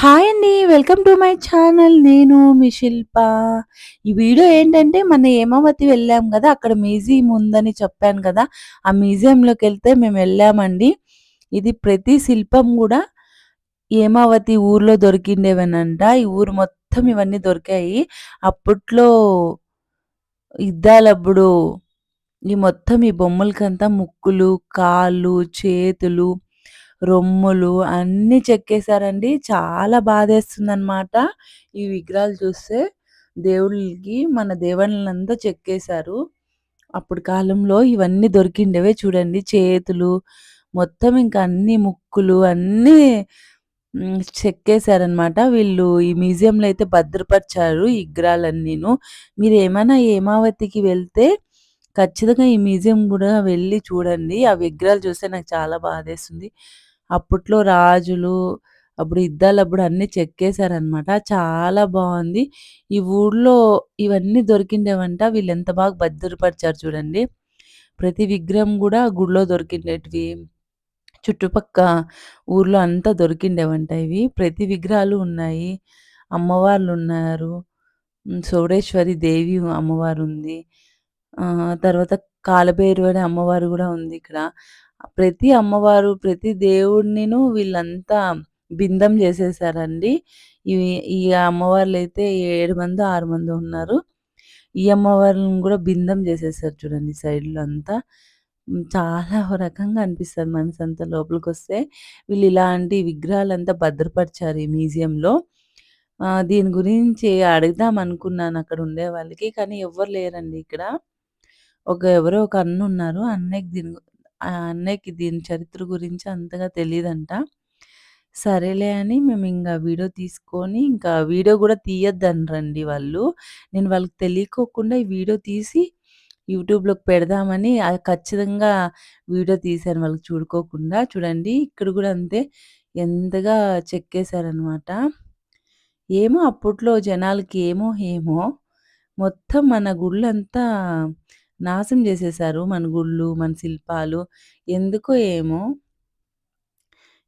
Hi అండి. Welcome to my channel. నేను మీ శిల్ప. ఈ వీడియో ఏంటంటే మన హేమావతి వెళ్ళాం కదా అక్కడ మ్యూజియం ఉందని చెప్పాను కదా! ఆ మ్యూజియంలోకి వెళ్తే మేము వెళ్ళామండి. ఇది ప్రతి శిల్పం కూడా హేమావతి ఊర్లో దొరికిండేవనంట ఈ ఊరు మొత్తం ఇవన్నీ దొరికాయి. అప్పట్లో యుద్ధాలప్పుడు ఈ మొత్తం ఈ బొమ్మలకంతా ముక్కులు, కాళ్ళు, చేతులు, రొమ్ములు అన్నీ చెక్కేసారండి. చాలా బాధేస్తుందనమాట. ఈ విగ్రహాలు చూస్తే దేవుళ్ళకి మన దేవుళ్ళంతా చెక్కేశారు. అప్పుడు కాలంలో ఇవన్నీ దొరికిండేవే చూడండి. చేతులు మొత్తం ఇంకా అన్ని ముక్కులు అన్నీ చెక్కేశారనమాట. వీళ్ళు ఈ మ్యూజియంలో అయితే భద్రపరిచారు ఈ విగ్రహాలన్నీను. ఏమైనా హేమావతికి వెళ్తే ఖచ్చితంగా ఈ మ్యూజియం కూడా వెళ్ళి చూడండి. ఆ విగ్రహాలు చూస్తే నాకు చాలా బాధేస్తుంది. అప్పట్లో రాజులు, అప్పుడు యుద్ధాలప్పుడు అన్నీ చెక్కేశారనమాట. చాలా బాగుంది ఈ ఊర్లో ఇవన్నీ దొరికిండేవంట. ఎంత బాగా భద్రపరిచారు చూడండి. ప్రతి విగ్రహం కూడా గుడిలో దొరికిండేటివి. చుట్టుపక్క ఊర్లో అంతా దొరికిండేవంట ఇవి. ప్రతి విగ్రహాలు ఉన్నాయి. అమ్మవార్లు ఉన్నారు సోడేశ్వరి దేవి అమ్మవారు ఉంది తర్వాత కాలభైరవుని అమ్మవారు కూడా ఉంది ఇక్కడ. ప్రతి అమ్మవారు, ప్రతి దేవుడినిను వీళ్ళంతా బిందం చేసేసారండి ఈ ఈ అమ్మవార్లైతే 7 మందో, 6 మందో ఉన్నారు. ఈ అమ్మవార్లను కూడా బిందం చేసేసారు చూడండి సైడ్‌లో అంతా. చాలా రకంగా అనిపిస్తుంది మనసు అంతా లోపలికి వస్తే వీళ్ళు ఇలాంటి విగ్రహాలంతా భద్రపరిచారు ఈ మ్యూజియంలో. దీని గురించి అడుగుదాం అనుకున్నాను అక్కడ ఉండే వాళ్ళకి. కానీ ఎవ్వరు లేరండి ఇక్కడ. ఒక ఎవరో ఒక అన్న ఉన్నారు అన్నయ్యకి దీని ఆ అన్నయ్యకి దీని చరిత్ర గురించి అంతగా తెలియదంట సరేలే అని మేము ఇంకా వీడియో తీసుకొని ఇంకా వీడియో గూడా తీయొద్దనరండి వాళ్ళు. నేను వాళ్ళకి తెలియకోకుండా ఈ వీడియో తీసి యూట్యూబ్‌లోకి పెడదామని ఖచ్చితంగా వీడియో తీశాను వాళ్ళకి చూడుకోకుండా. చూడండి ఇక్కడ కూడా అంతే ఎంతగా చెక్కేశారనమాట. ఏమో అప్పట్లో జనాలకి ఏమో ఏమో మొత్తం మన గుళ్ళంతా నాశనం చేసేశారు మన గుళ్ళు, మన శిల్పాలు. ఎందుకో ఏమో!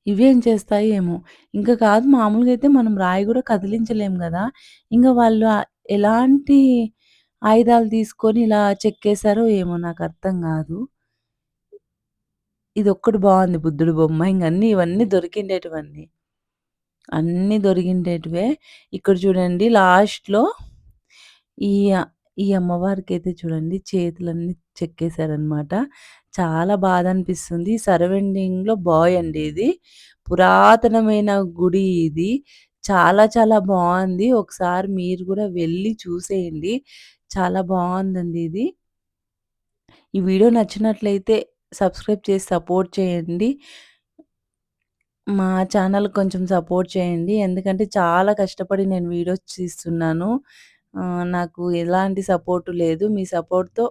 ఇవేం చేస్తాయి ఏమో! ఇంకా కాదు మామూలుగా అయితే మనం రాయి కూడా కదిలించలేం కదా ఇంకా వాళ్ళు ఎలాంటి ఆయుధాలు తీసుకొని ఇలా చెక్కేశారో ఏమో నాకు అర్థం కాదు ఇది ఒక్కటి బాగుంది బుద్ధుడు బొమ్మ. ఇంకన్నీ ఇవన్నీ దొరికిండేటివన్నీ. అన్నీ దొరికిండేటివే. ఇక్కడ చూడండి లాస్ట్‌లో ఈ ఈ అమ్మవారికి అయితే చూడండి చేతులన్నీ చెక్కేశారనమాట. చాలా బాధ అనిపిస్తుంది సరౌండింగ్‌లో బాయ్ అండి ఇది. పురాతనమైన గుడి ఇది. చాలా చాలా బాగుంది ఒకసారి మీరు కూడా వెళ్ళి చూసేయండి. చాలా బాగుందండి ఇది. ఈ వీడియో నచ్చినట్లయితే సబ్స్క్రైబ్ చేసి సపోర్ట్ చేయండి. మా ఛానల్ కొంచెం సపోర్ట్ చేయండి. ఎందుకంటే చాలా కష్టపడి నేను వీడియోస్ తీస్తున్నాను. నాకు ఎలాంటి సపోర్ట్ లేదు. మీ సపోర్ట్‌తో